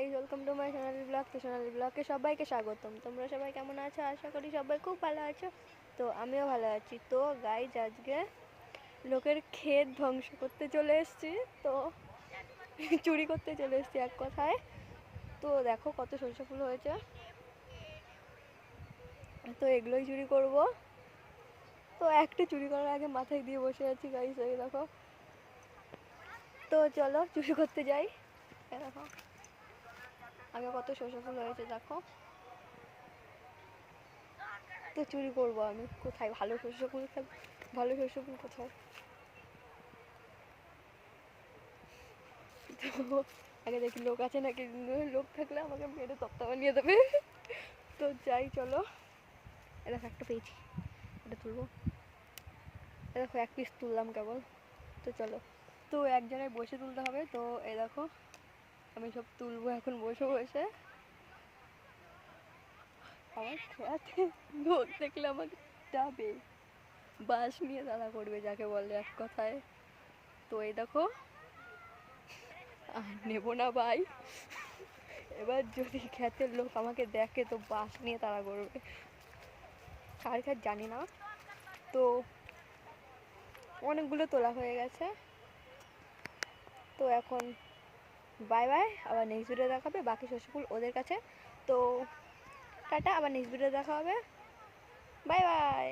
Guys welcome to my Sonali blog তো সোনালি ব্লগে সবাইকে স্বাগতম। তোমরা সবাই কেমন আছো? আশা করি সবাই খুব ভালো আছো। তো আমিও ভালো আছি। তো গাইজ আজকে লোকের ক্ষেত ধ্বংস করতে চলে এসেছি। তো চুরি করতে চলে এসেছি এক কথায়। তো দেখো কত সরষে ফুল হয়েছে। তো এগুলোই চুরি করব। তো একটা চুরি করার আগে মাথায় দিয়ে বসে আছি গাইজ এই দেখো। তো চলো চুরি করতে যাই। দেখো। আগে কত সরষে ফুল হয়েছে দেখো। তো চুরি করব আমি। কোথায় ভালো সরষে ফুল ভালো সরষে ফুল কোথায়? তো আগে দেখি লোক আছে নাকি? লোক থাকলে আমাকে মেরে তপ্তা বানিয়ে দেবে। তো যাই, চলো। এ দেখো একটা পেয়েছি। এটা তুলবো। এ দেখো এক পিস তুললাম কেবল। তো চলো। তো এক জায়গায় বসে তুলতে হবে। তো এই দেখো। আমি সব তুলবো এখন বসে বসে। আমার খেয়াতে লোক দেখলে আমাকে যাবে। বাস নিয়ে দাঁড়া করবে যাকে বলে এক কথায়। তো এই দেখো, আর নেব না ভাই। এবার যদি খ্যাতের লোক আমাকে দেখে, তো বাস নিয়ে তাড়া করবে। কার খ্যাত জানি না। তো অনেকগুলো তোলা হয়ে গেছে। তো এখন বাই বাই আবার নেক্সট ভিডিও দেখা হবে, বাকি শস্যফুল ওদের কাছে। তো, টাটা, আবার নেক্সট ভিডিও দেখা হবে। Bye bye